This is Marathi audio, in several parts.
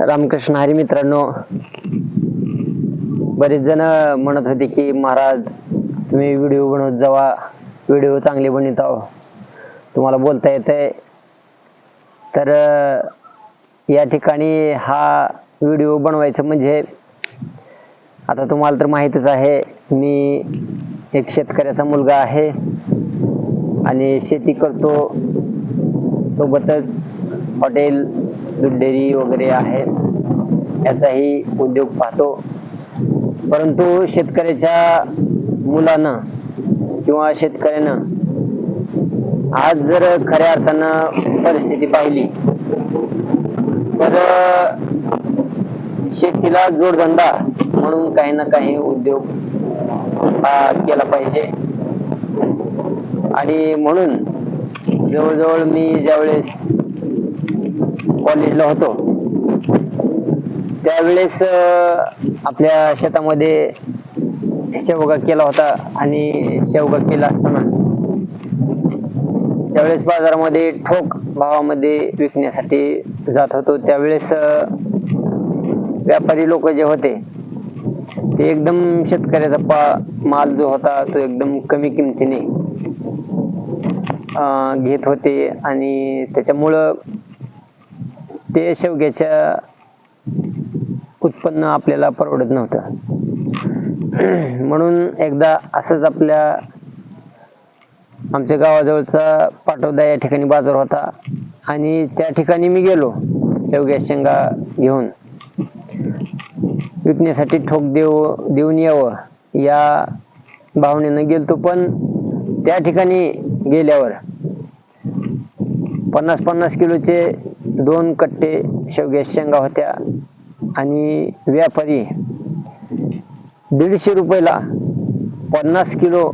रामकृष्ण हरी मित्रांनो बरेच जण म्हणत होते की महाराज तुम्ही व्हिडिओ बनवत जावा. व्हिडिओ चांगले बनवित आहो. तुम्हाला बोलता येतंय. तर या ठिकाणी हा व्हिडिओ बनवायचं म्हणजे आता तुम्हाला तर माहितच आहे मी एक शेतकऱ्याचा मुलगा आहे आणि शेती करतो. सोबतच हॉटेल दूध डेअरी वगैरे आहे याचाही उद्योग पाहतो. परंतु शेतकऱ्याच्या मुलानं किंवा शेतकऱ्यानं आज जर खऱ्या अर्थानं परिस्थिती पाहिली तर शेतीला जोडधंदा म्हणून काही ना काही उद्योग हा केला पाहिजे. आणि म्हणून जवळजवळ मी ज्यावेळेस कॉलेजला होतो. त्यावेळेस आपल्या शेतामध्ये शेवगा केला होता आणि शेवगा केला असताना त्यावेळेस बाजारामध्ये ठोक भावामध्ये विकण्यासाठी जात होतो. त्यावेळेस व्यापारी लोक जे होते ते एकदम शेतकऱ्याचा पा माल जो होता तो एकदम कमी किमतीने घेत होते आणि त्याच्यामुळं ते शेवग्याच्या उत्पन्न आपल्याला परवडत नव्हतं. म्हणून एकदा असंच आपल्या आमच्या गावाजवळचा पाटोदा या ठिकाणी बाजार होता. आणि त्या ठिकाणी मी गेलो शेवग्या शेंगा घेऊन. विकण्यासाठी ठोक देऊ देऊन यावं या भावनेनं गेलतो. पण त्या ठिकाणी गेल्यावर पन्नास पन्नास किलोचे दोन कट्टे शेवग्या शेंगा होत्या आणि व्यापारी दीडशे रुपयाला पन्नास किलो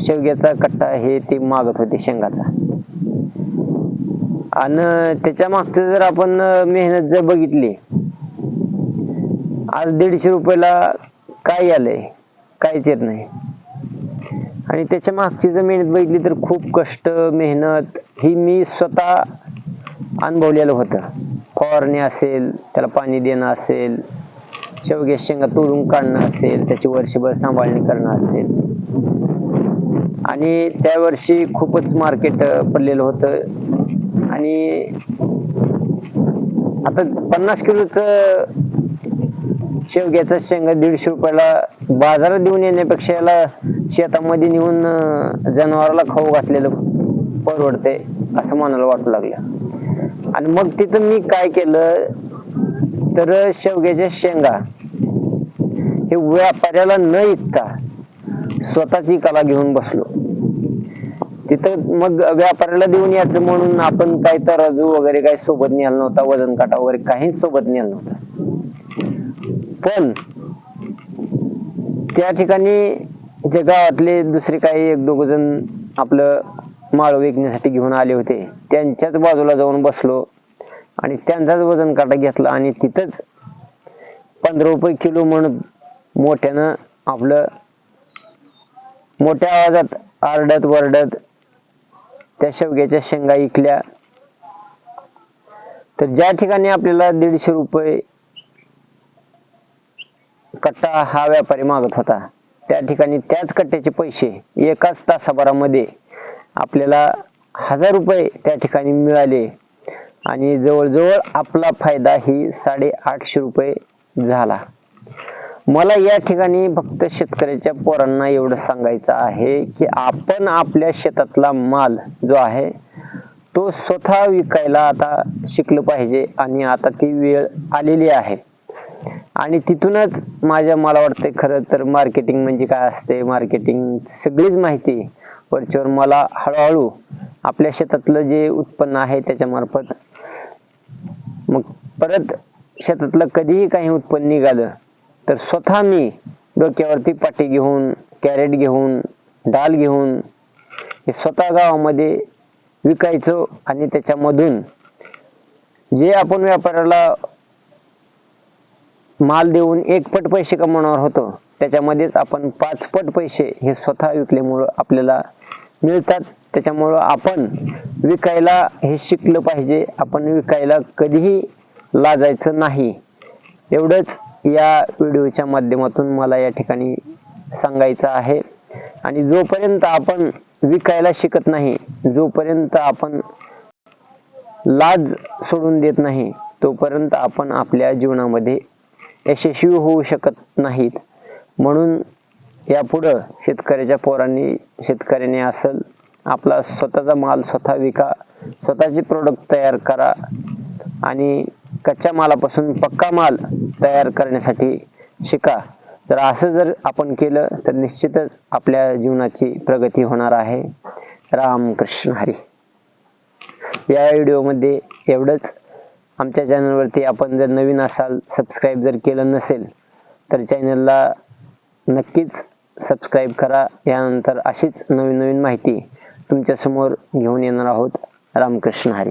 शेवग्याचा कट्टा हे ते मागत होते शेंगाचा. आणि त्याच्या मागचं जर आपण मेहनत जर बघितली आज दीडशे रुपयाला काय आलंय? काहीच येत नाही. आणि त्याच्या मागची जर मेहनत बघितली तर खूप कष्ट मेहनत ही मी स्वतः अनुभवलेलं होतं. फवारणी असेल त्याला पाणी देणं असेल शेवग्या शेंगा तोडून काढणं असेल त्याची वर्षभर सांभाळणी करणं असेल. आणि त्या वर्षी खूपच मार्केट पडलेलं होतं. आणि आता पन्नास किलोचं शेवग्याचा शेंगा दीडशे रुपयाला बाजारात देऊन येण्यापेक्षा याला शेतामध्ये नेऊन जनावराला खाऊ घातलेलं परवडते असं मनाला वाटू लागलं. आणि मग तिथं मी काय केलं? तर शेवग्याच्या शेंगा. हे व्यापाऱ्याला न विकता स्वतःची कला घेऊन बसलो. तिथं मग व्यापाऱ्याला देऊन यायचं म्हणून आपण काय तराजू वगैरे काही सोबत नेला नव्हता वजन काटा वगैरे काहीच सोबत नेला नव्हता. पण त्या ठिकाणी जे गावातले दुसरे काही एक दोघ जण आपलं माळ विकण्यासाठी घेऊन आले होते. त्यांच्याच बाजूला जाऊन बसलो. आणि त्यांचाच वजन काटा घेतला आणि तिथंच पंधरा रुपये किलो म्हणून मोठ्यानं आपलं मोठ्या आवाजात आरडत वरडत त्या शेवग्याच्या शेंगा इकल्या. तर ज्या ठिकाणी आपल्याला दीडशे रुपये कट्टा हा व्यापारी मागत होता त्या ठिकाणी त्याच कट्ट्याचे पैसे एकाच तासाभरामध्ये आपल्याला हजार रुपये त्या ठिकाणी मिळाले. आणि जवळजवळ आपला फायदा ही साडे आठशे रुपये झाला. मला या ठिकाणी फक्त शेतकऱ्याच्या पोरांना एवढं सांगायचं आहे की आपण आपल्या शेतातला माल जो आहे तो स्वतः विकायला आता शिकलं पाहिजे आणि आता ती वेळ आलेली आहे. आणि तिथूनच माझ्या मला वाटतंय खरं तर मार्केटिंग म्हणजे काय असते? मार्केटिंग सगळीच माहिती वरच्यावर मला हळूहळू आपल्या शेतातलं जे उत्पन्न आहे त्याच्या मार्फत मग परत शेतातलं कधीही काही उत्पन्न निघालं तर स्वतः मी डोक्यावरती पाटी घेऊन कॅरेट घेऊन डाल घेऊन हे स्वतः गावामध्ये विकायचो आणि त्याच्यामधून जे आपण व्यापाऱ्याला माल देऊन एक पट पैसे कमवणार होतो त्याच्यामध्येच आपण पाच पट पैसे हे स्वतः विकल्यामुळं आपल्याला मिळतात. त्याच्यामुळं आपण विकायला हे शिकलं पाहिजे. आपण विकायला कधीही लाजायचं नाही. एवढंच या व्हिडिओच्या माध्यमातून मला या ठिकाणी सांगायचं आहे. आणि जोपर्यंत आपण विकायला शिकत नाही जोपर्यंत आपण लाज सोडून देत नाही तोपर्यंत आपण आपल्या जीवनामध्ये यशस्वी होऊ शकत नाहीत. म्हणून यापुढं शेतकऱ्याच्या पोरांनी शेतकऱ्याने असेल आपला स्वतःचा माल स्वतः विका स्वतःचे प्रोडक्ट तयार करा आणि कच्च्या मालापासून पक्का माल तयार करण्यासाठी शिका. तर असं जर आपण केलं तर निश्चितच आपल्या जीवनाची प्रगती होणार आहे. रामकृष्ण हरी. या व्हिडिओमध्ये एवढंच. आमच्या चॅनलवरती आपण जर नवीन असाल सबस्क्राईब जर केलं नसेल तर चॅनलला नक्कीच सबस्क्राईब करा. यानंतर अशीच नवीन नवीन माहिती तुमच्यासमोर घेऊन येणार आहोत. रामकृष्ण हरी.